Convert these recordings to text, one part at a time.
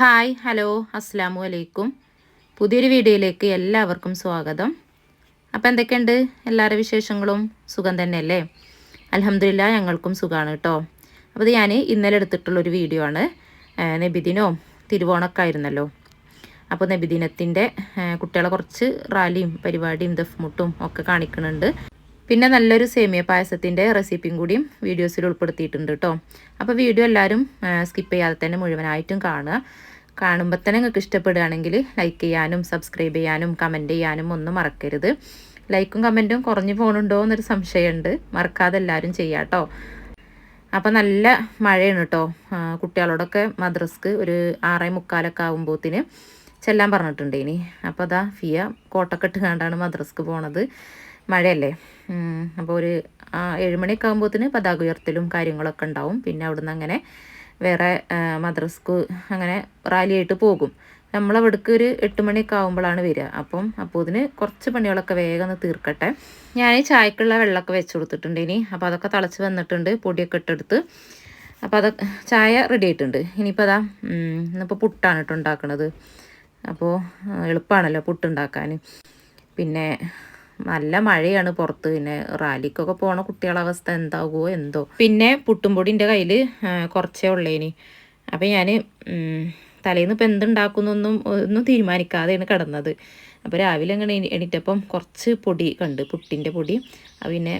Hi hello അസ്സാമു അലൈക്കും പുതിയൊരു വീഡിയോയിലേക്ക് എല്ലാവർക്കും സ്വാഗതം. അപ്പോൾ എന്തൊക്കെയുണ്ട്? എല്ലാവരുടെ വിശേഷങ്ങളും സുഖം തന്നെയല്ലേ? അലഹമില്ല ഞങ്ങൾക്കും സുഖമാണ് കേട്ടോ. അപ്പോൾ ഇത് ഞാൻ ഇന്നലെ എടുത്തിട്ടുള്ളൊരു വീഡിയോ ആണ്. നബിദിനോ തിരുവോണമൊക്കെ ആയിരുന്നല്ലോ. അപ്പോൾ നബിദിനത്തിന്റെ കുട്ടികളെ കുറച്ച് റാലിയും പരിപാടിയും ദഫ്മുട്ടും ഒക്കെ കാണിക്കുന്നുണ്ട്. പിന്നെ നല്ലൊരു സേമിയ പായസത്തിന്റെ റെസിപ്പിയും കൂടിയും വീഡിയോസിൽ ഉൾപ്പെടുത്തിയിട്ടുണ്ട് കേട്ടോ. അപ്പോൾ വീഡിയോ എല്ലാവരും സ്കിപ്പ് ചെയ്യാതെ തന്നെ മുഴുവനായിട്ടും കാണുക. കാണുമ്പോൾ തന്നെ നിങ്ങൾക്ക് ഇഷ്ടപ്പെടുകയാണെങ്കിൽ ലൈക്ക് ചെയ്യാനും സബ്സ്ക്രൈബ് ചെയ്യാനും കമന്റ് ചെയ്യാനും ഒന്നും മറക്കരുത്. ലൈക്കും കമന്റും കുറഞ്ഞു പോകണുണ്ടോ എന്നൊരു സംശയമുണ്ട്. മറക്കാതെ എല്ലാവരും ചെയ്യാം കേട്ടോ. അപ്പം നല്ല മഴയാണ് കേട്ടോ. കുട്ടികളോടൊക്കെ മദ്രസ്ക്ക് ഒരു ആറേ മുക്കാലൊക്കെ ആകുമ്പോത്തിന് ചെല്ലാൻ പറഞ്ഞിട്ടുണ്ട് ഇനി. അപ്പോൾ അതാ ഫിയ കോട്ടൊക്കെ ഇട്ട് കണ്ടാണ് മദ്രസ്ക്ക് പോണത്. മഴയല്ലേ? അപ്പോൾ ഒരു ഏഴുമണിയൊക്കെ ആകുമ്പോത്തിന് പതാക ഉയർത്തലും കാര്യങ്ങളൊക്കെ ഉണ്ടാവും. പിന്നെ അവിടുന്ന് അങ്ങനെ വേറെ മദ്രസ്ക്ക് അങ്ങനെ റാലിയായിട്ട് പോകും. നമ്മളവിടേക്ക് ഒരു എട്ട് മണിയൊക്കെ ആകുമ്പോഴാണ് വരിക. അപ്പം അപ്പോൾ ഇതിന് കുറച്ച് പണികളൊക്കെ വേഗം ഒന്ന് തീർക്കട്ടെ. ഞാൻ ചായക്കുള്ള വെള്ളമൊക്കെ വെച്ച് കൊടുത്തിട്ടുണ്ട് ഇനി. അപ്പോൾ അതൊക്കെ തിളച്ച് വന്നിട്ടുണ്ട്. പൊടിയൊക്കെ ഇട്ടെടുത്ത്. അപ്പോൾ അതൊക്കെ ചായ റെഡി ആയിട്ടുണ്ട്. ഇനിയിപ്പോൾ അതാ ഇന്നിപ്പോൾ പുട്ടാണ് കേട്ടോ ഉണ്ടാക്കണത്. അപ്പോൾ എളുപ്പമാണല്ലോ പുട്ടുണ്ടാക്കാൻ പിന്നെ നല്ല മഴയാണ് പുറത്ത്. പിന്നെ റാലിക്കൊക്കെ പോണ കുട്ടികളെ അവസ്ഥ എന്താകുമോ എന്തോ. പിന്നെ പുട്ടുംപൊടിന്റെ കയ്യിൽ കുറച്ചേ ഉള്ളേനി. അപ്പം ഞാൻ തലേന്ന് ഇപ്പം എന്തുണ്ടാക്കുന്നൊന്നും ഒന്നും തീരുമാനിക്കാതെയാണ് കിടന്നത്. അപ്പോൾ രാവിലെ അങ്ങനെ എണി- എണീറ്റപ്പം കുറച്ച് പൊടി കണ്ട് പുട്ടിന്റെ പൊടി. പിന്നെ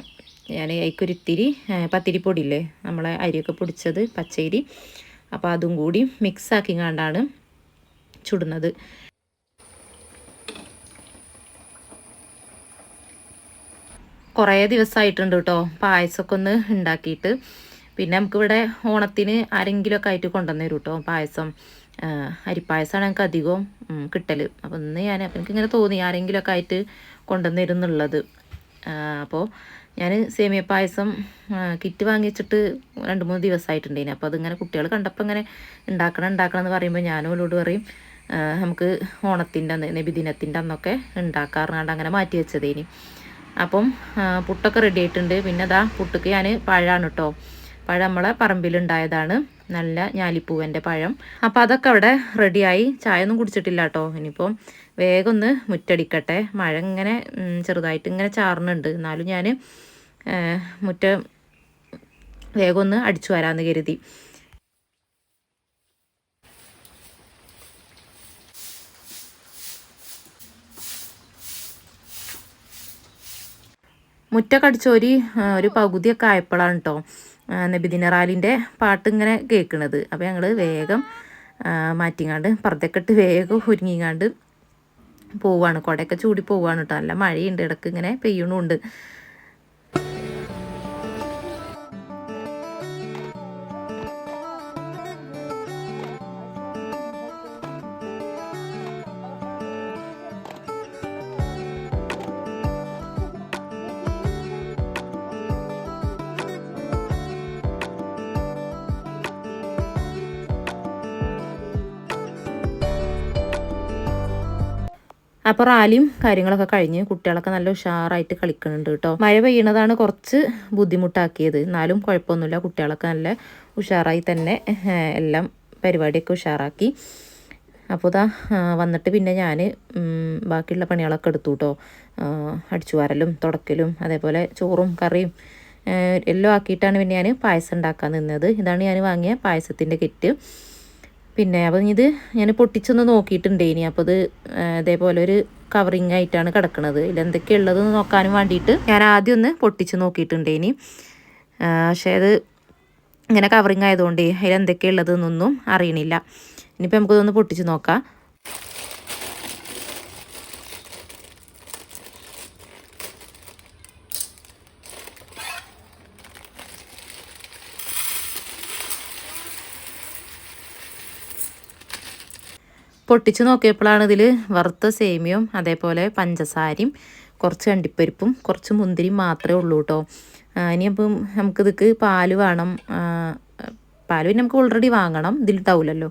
ഞാൻ അതിക്കൊരിത്തിരി പത്തിരിപ്പൊടി ഇല്ലേ നമ്മളെ അരിയൊക്കെ പൊടിച്ചത് പച്ചരി. അപ്പോൾ അതും കൂടി മിക്സ് ആക്കി കണ്ടാണ് ചുടുന്നത്. കുറേ ദിവസമായിട്ടുണ്ട് കേട്ടോ പായസമൊക്കെ ഒന്ന് ഉണ്ടാക്കിയിട്ട്. പിന്നെ നമുക്കിവിടെ ഓണത്തിന് ആരെങ്കിലുമൊക്കെ ആയിട്ട് കൊണ്ടുവന്നു തരും കേട്ടോ പായസം. അരിപ്പായസമാണ് ഞങ്ങൾക്ക് അധികവും കിട്ടൽ അപ്പോൾ ഇന്ന് ഞാൻ അപ്പം എനിക്കിങ്ങനെ തോന്നി ആരെങ്കിലുമൊക്കെ ആയിട്ട് കൊണ്ടുവന്നു തരും എന്നുള്ളത്. അപ്പോൾ ഞാൻ സേമിയ പായസം കിറ്റ് വാങ്ങിച്ചിട്ട് രണ്ട് മൂന്ന് ദിവസമായിട്ടുണ്ടേനെ അപ്പോൾ അതിങ്ങനെ കുട്ടികൾ കണ്ടപ്പോൾ ഇങ്ങനെ ഉണ്ടാക്കണം ഉണ്ടാക്കണം എന്ന് പറയുമ്പോൾ ഞാനും അവളോട് പറയും നമുക്ക് ഓണത്തിന്റെ അന്ന് നബിദിനത്തിന്റെ അന്നൊക്കെ ഉണ്ടാക്കാറുണ്ട് അങ്ങനെ മാറ്റി വെച്ചതേനി. അപ്പം പുട്ടൊക്കെ റെഡി ആയിട്ടുണ്ട്. പിന്നെ അതാ പുട്ടുക്ക് ഞാൻ പഴമാണ് കേട്ടോ പഴം നമ്മളെ പറമ്പിലുണ്ടായതാണ്. നല്ല ഞാലിപ്പൂവന്റെ പഴം. അപ്പോൾ അതൊക്കെ അവിടെ റെഡിയായി ചായ ഒന്നും കുടിച്ചിട്ടില്ല കേട്ടോ ഇനിയിപ്പം വേഗം ഒന്ന് മുറ്റടിക്കട്ടെ. മഴ ഇങ്ങനെ ചെറുതായിട്ട് ഇങ്ങനെ ചാറുന്നുണ്ട്. എന്നാലും ഞാൻ മുറ്റ വേഗം ഒന്ന് അടിച്ചു വരാമെന്ന് കരുതി. മുറ്റൊക്കെ അടിച്ചോരി ആ, ഒരു പകുതിയൊക്കെ ആയപ്പോഴാണ് കേട്ടോ നബിദിന റാലിന്റെ പാട്ട് ഇങ്ങനെ കേൾക്കണത്. അപ്പോൾ ഞങ്ങൾ വേഗം മാറ്റിങ്ങാണ്ട് പർദ്ദയൊക്കെ ഇട്ട് വേഗം ഒരുങ്ങിങ്ങാണ്ട് പോവാണ്. കുടയൊക്കെ ചൂടി പോവാണ് കേട്ടോ നല്ല മഴയുണ്ട്. ഇടയ്ക്ക് ഇങ്ങനെ പെയ്യണുണ്ട്. അപ്പോൾ റാലിയും കാര്യങ്ങളൊക്കെ കഴിഞ്ഞ് കുട്ടികളൊക്കെ നല്ല ഉഷാറായിട്ട് കളിക്കുന്നുണ്ട് കേട്ടോ. മഴ പെയ്യണതാണ് കുറച്ച് ബുദ്ധിമുട്ടാക്കിയത്. എന്നാലും കുഴപ്പമൊന്നുമില്ല. കുട്ടികളൊക്കെ നല്ല ഉഷാറായി തന്നെ എല്ലാം പരിപാടിയൊക്കെ ഉഷാറാക്കി. അപ്പോൾ ഇതാ വന്നിട്ട് പിന്നെ ഞാൻ ബാക്കിയുള്ള പണികളൊക്കെ എടുത്തു കേട്ടോ. അടിച്ചു വാരലും തുടക്കലും അതേപോലെ ചോറും കറിയും എല്ലാം ആക്കിയിട്ടാണ് പിന്നെ ഞാൻ പായസം ഉണ്ടാക്കാൻ നിന്നത്. ഇതാണ് ഞാൻ വാങ്ങിയ പായസത്തിന്റെ കിറ്റ് പിന്നെ അപ്പം ഇത് ഞാൻ പൊട്ടിച്ചൊന്ന് നോക്കിയിട്ടുണ്ട് ഇനി. അപ്പോൾ ഇത് ഇതേപോലെ ഒരു കവറിങ് ആയിട്ടാണ് കിടക്കുന്നത് ഇതിൽ എന്തൊക്കെയുള്ളതെന്ന് നോക്കാനും വേണ്ടിയിട്ട് ഞാൻ ആദ്യം ഒന്ന് പൊട്ടിച്ച് നോക്കിയിട്ടുണ്ട് ഇനി. പക്ഷേ അത് ഇങ്ങനെ കവറിങ് ആയതുകൊണ്ട് അതിൽ എന്തൊക്കെയുള്ളതെന്നൊന്നും അറിയണില്ല. ഇനിയിപ്പോൾ നമുക്കിതൊന്ന് പൊട്ടിച്ച് നോക്കാം. പൊട്ടിച്ച് നോക്കിയപ്പോഴാണ് ഇതിൽ വറുത്ത സേമിയും അതേപോലെ പഞ്ചസാരയും കുറച്ച് അണ്ടിപ്പരിപ്പും കുറച്ച് മുന്തിരിയും മാത്രമേ ഉള്ളൂ കേട്ടോ ഇനിയപ്പം നമുക്കിതിക്ക് പാൽ വേണം. പാൽ പിന്നെ നമുക്ക് ഓൾറെഡി വാങ്ങണം. ഇതിൽ ഉണ്ടാവില്ലല്ലോ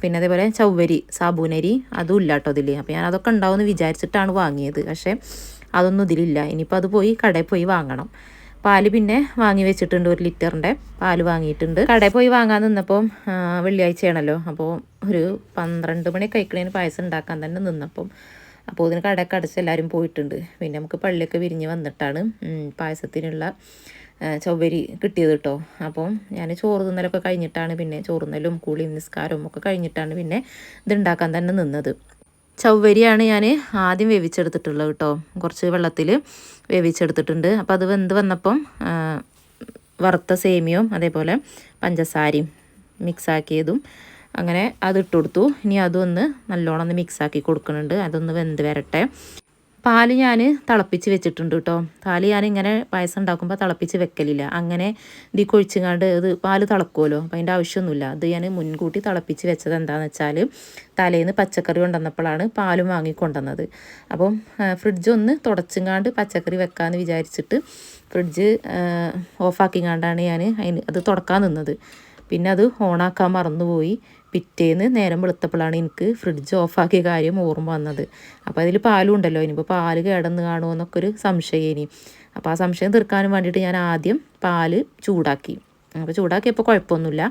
പിന്നെ അതേപോലെ ചവ്വരി സാബൂനരി അതും ഇല്ല കേട്ടോ ഇതിൽ അപ്പോൾ ഞാൻ അതൊക്കെ ഉണ്ടാവുമെന്ന് വിചാരിച്ചിട്ടാണ് വാങ്ങിയത്. പക്ഷേ അതൊന്നും ഇതിലില്ല. ഇനിയിപ്പോൾ അത് പോയി കടയിൽ പോയി വാങ്ങണം. പാൽ പിന്നെ വാങ്ങി വെച്ചിട്ടുണ്ട് ഒരു ലിറ്ററിന്റെ പാൽ വാങ്ങിയിട്ടുണ്ട്. കടയിൽ പോയി വാങ്ങാൻ നിന്നപ്പോൾ വെള്ളിയാഴ്ചയാണല്ലോ. അപ്പോൾ ഒരു പന്ത്രണ്ട് മണി കഴിക്കണേന് പായസം ഉണ്ടാക്കാൻ തന്നെ നിന്നപ്പം. അപ്പോൾ ഇതിന് കടയൊക്കെ അടച്ച് എല്ലാവരും പോയിട്ടുണ്ട്. പിന്നെ നമുക്ക് പള്ളിയൊക്കെ വിരിഞ്ഞ് വന്നിട്ടാണ് പായസത്തിനുള്ള ചൊവ്വരി കിട്ടിയത് കേട്ടോ അപ്പം ഞാൻ ചോറ് തിന്നലൊക്കെ കഴിഞ്ഞിട്ടാണ് പിന്നെ ചോറുന്നലും കുളിയും നിസ്കാരവും ഒക്കെ കഴിഞ്ഞിട്ടാണ് പിന്നെ ഇതുണ്ടാക്കാൻ തന്നെ നിന്നത്. ചവ്വരിയാണ് ഞാൻ ആദ്യം വേവിച്ചെടുത്തിട്ടുള്ളത് കേട്ടോ. കുറച്ച് വെള്ളത്തിൽ വേവിച്ചെടുത്തിട്ടുണ്ട്. അപ്പോൾ അത് വെന്ത് വന്നപ്പം വറുത്ത സേമിയയും അതേപോലെ പഞ്ചസാരയും മിക്സാക്കിയതും അങ്ങനെ അത് ഇട്ട് കൊടുത്തു. ഇനി അതൊന്ന് നല്ലോണം ഒന്ന് മിക്സാക്കി കൊടുക്കുന്നുണ്ട്. അതൊന്ന് വെന്ത് വരട്ടെ. പാൽ ഞാൻ തിളപ്പിച്ച് വെച്ചിട്ടുണ്ട് കേട്ടോ. പാൽ ഞാൻ ഇങ്ങനെ പായസം ഉണ്ടാക്കുമ്പോൾ തിളപ്പിച്ച് വെക്കലില്ല. അങ്ങനെ ഇത് കൊഴിച്ചുങ്ങാണ്ട് ഇത് പാൽ തിളക്കുമല്ലോ അപ്പം അതിന്റെ ആവശ്യമൊന്നുമില്ല. അത് ഞാൻ മുൻകൂട്ടി തിളപ്പിച്ച് വെച്ചത് എന്താണെന്ന് വെച്ചാൽ തലേന്ന് പച്ചക്കറി കൊണ്ടുവന്നപ്പോഴാണ് പാലും വാങ്ങിക്കൊണ്ടുവന്നത് അപ്പം ഫ്രിഡ്ജ് ഒന്ന് തുടച്ചുങ്ങാണ്ട് പച്ചക്കറി വെക്കാമെന്ന് വിചാരിച്ചിട്ട് ഫ്രിഡ്ജ് ഓഫാക്കിങ്ങാണ്ടാണ് ഞാൻ അതിന് അത് തുടക്കാൻ നിന്നത്. പിന്നെ അത് ഓണാക്കാൻ മറന്നുപോയി. പിറ്റേന്ന് നേരം വെളുത്തപ്പോഴാണ് എനിക്ക് ഫ്രിഡ്ജ് ഓഫാക്കിയ കാര്യം ഓർമ്മ വന്നത്. അപ്പോൾ അതിൽ പാലും ഉണ്ടല്ലോ ഇനിയിപ്പോൾ പാൽ കേടന്ന് കാണുമോ എന്നൊക്കെ ഒരു സംശയം ഇനി അപ്പോൾ ആ സംശയം തീർക്കാനും വേണ്ടിയിട്ട് ഞാൻ ആദ്യം പാൽ ചൂടാക്കി. അപ്പോൾ ചൂടാക്കിയപ്പോൾ കുഴപ്പമൊന്നുമില്ല.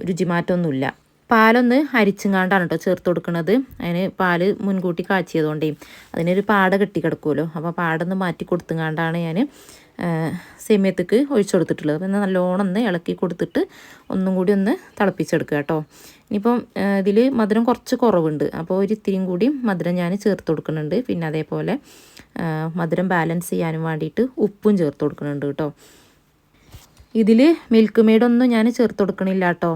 രുചി രുചിമാറ്റമൊന്നുമില്ല. പാലൊന്ന് അരിച്ചുങ്ങാണ്ടാണ് കേട്ടോ ചേർത്ത് കൊടുക്കുന്നത് അതിന് പാൽ മുൻകൂട്ടി കാച്ചിയതുകൊണ്ടേ അതിനൊരു പാട കെട്ടി കിടക്കുമല്ലോ അപ്പോൾ പാടൊന്ന് മാറ്റി കൊടുത്തുങ്ങാണ്ടാണ് ഞാൻ സെമിയത്തേക്ക് ഒഴിച്ചു കൊടുത്തിട്ടുള്ളത്. അപ്പോൾ നല്ലോണം ഒന്ന് ഇളക്കി കൊടുത്തിട്ട് ഒന്നും കൂടി ഒന്ന് തിളപ്പിച്ചെടുക്കുക കേട്ടോ. ഇനിയിപ്പം ഇതിൽ മധുരം കുറച്ച് കുറവുണ്ട്. അപ്പോൾ ഒരു ഇത്തിരിയും കൂടി മധുരം ഞാൻ ചേർത്ത് കൊടുക്കുന്നുണ്ട്. പിന്നെ അതേപോലെ മധുരം ബാലൻസ് ചെയ്യാനും വേണ്ടിയിട്ട് ഉപ്പും ചേർത്ത് കൊടുക്കുന്നുണ്ട് കേട്ടോ. ഇതിൽ മിൽക്ക് മെയ്ഡൊന്നും ഞാൻ ചേർത്ത് കൊടുക്കണില്ല കേട്ടോ.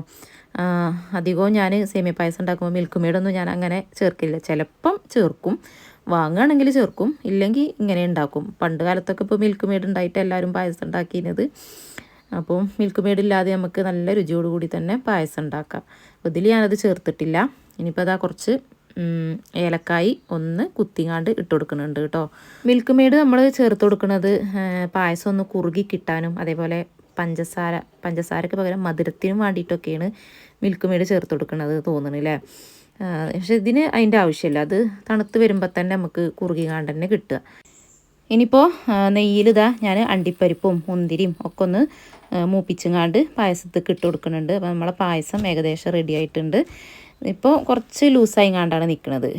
അധികവും ഞാൻ സേമിയ പായസം ഉണ്ടാക്കുമ്പോൾ മിൽക്ക് മെയ്ഡൊന്നും ഞാൻ അങ്ങനെ ചേർക്കില്ല. ചിലപ്പം ചേർക്കും. വാങ്ങുകയാണെങ്കിൽ ചേർക്കും ഇല്ലെങ്കിൽ ഇങ്ങനെ ഉണ്ടാക്കും. പണ്ട് കാലത്തൊക്കെ ഇപ്പോൾ മിൽക്ക് മെയ്ഡ് ഉണ്ടായിട്ട് എല്ലാവരും പായസം ഉണ്ടാക്കിയത് അപ്പോൾ മിൽക്ക് മെയ്ഡ് ഇല്ലാതെ നമുക്ക് നല്ല രുചിയോട് കൂടി തന്നെ പായസം ഉണ്ടാക്കാം. അപ്പോൾ ഇതിൽ ഞാനത് ചേർത്തിട്ടില്ല. ഇനിയിപ്പോൾ അതാ കുറച്ച് ഏലക്കായി ഒന്ന് കുത്തിങ്ങാണ്ട് ഇട്ട് കൊടുക്കുന്നുണ്ട് കേട്ടോ. മിൽക്ക് മെയ്ഡ് നമ്മൾ ചേർത്ത് കൊടുക്കുന്നത് പായസം ഒന്ന് കുറുകി കിട്ടാനും അതേപോലെ പഞ്ചസാര പഞ്ചസാരയ്ക്ക് പകരം മധുരത്തിനും വേണ്ടിയിട്ടൊക്കെയാണ് മിൽക്ക് മെയ്ഡ് ചേർത്ത് കൊടുക്കുന്നത് തോന്നണല്ലേ പക്ഷെ ഇതിന് അതിന്റെ ആവശ്യമില്ല. അത് തണുത്ത് വരുമ്പോൾ തന്നെ നമുക്ക് കുറുകിങ്ങാണ്ട് തന്നെ കിട്ടുക. ഇനിയിപ്പോൾ നെയ്യിൽ ഇതാ ഞാൻ അണ്ടിപ്പരിപ്പും മുന്തിരിയും ഒക്കെ ഒന്ന് മൂപ്പിച്ചുങ്ങാണ്ട് പായസത്തേക്ക് ഇട്ട് കൊടുക്കുന്നുണ്ട്. അപ്പോൾ നമ്മളെ പായസം ഏകദേശം റെഡി ആയിട്ടുണ്ട്. ഇപ്പോൾ കുറച്ച് ലൂസായി കാണ്ടാണ് നിൽക്കുന്നത്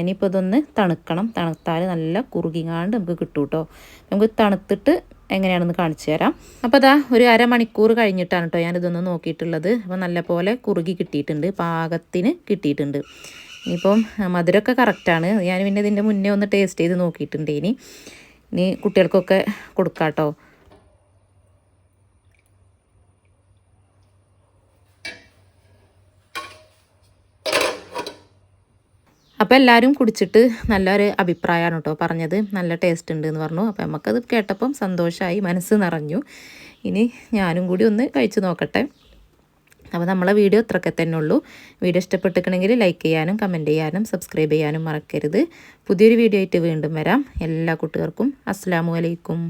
ഇനിയിപ്പോൾ ഇതൊന്ന് തണുക്കണം. തണുത്താൽ നല്ല കുറുകിങ്ങാണ്ട് നമുക്ക് കിട്ടും കേട്ടോ നമുക്ക് തണുത്തിട്ട് എങ്ങനെയാണെന്ന് കാണിച്ചു തരാം. അപ്പോൾ അതാ ഒരു അരമണിക്കൂർ കഴിഞ്ഞിട്ടാണ് കേട്ടോ ഞാനിതൊന്ന് നോക്കിയിട്ടുള്ളത്. അപ്പോൾ നല്ല പോലെ കുറുകി കിട്ടിയിട്ടുണ്ട്. പാകത്തിന് കിട്ടിയിട്ടുണ്ട്. ഇനിയിപ്പം മധുരമൊക്കെ കറക്റ്റാണ് ഞാൻ പിന്നെ ഇതിന്റെ മുന്നേ ഒന്ന് ടേസ്റ്റ് ചെയ്ത് നോക്കിയിട്ടുണ്ട് ഇനി ഇനി കുട്ടികൾക്കൊക്കെ കൊടുക്കാട്ടോ. അപ്പോൾ എല്ലാവരും കുടിച്ചിട്ട് നല്ലൊരു അഭിപ്രായമാണ് കേട്ടോ പറഞ്ഞത്. നല്ല ടേസ്റ്റ് ഉണ്ട് എന്ന് പറഞ്ഞു. അപ്പോൾ നമുക്കത് കേട്ടപ്പം സന്തോഷമായി മനസ്സ് നിറഞ്ഞു. ഇനി ഞാനും കൂടി ഒന്ന് കഴിച്ചു നോക്കട്ടെ. അപ്പോൾ നമ്മളെ വീഡിയോ ഇത്രയൊക്കെ തന്നെ ഉള്ളൂ. വീഡിയോ ഇഷ്ടപ്പെട്ടിട്ടുണ്ടെങ്കിൽ ലൈക്ക് ചെയ്യാനും കമന്റ് ചെയ്യാനും സബ്സ്ക്രൈബ് ചെയ്യാനും മറക്കരുത്. പുതിയൊരു വീഡിയോ ആയിട്ട് വീണ്ടും വരാം. എല്ലാ കുട്ടികൾക്കും അസ്സാമു അലൈക്കും.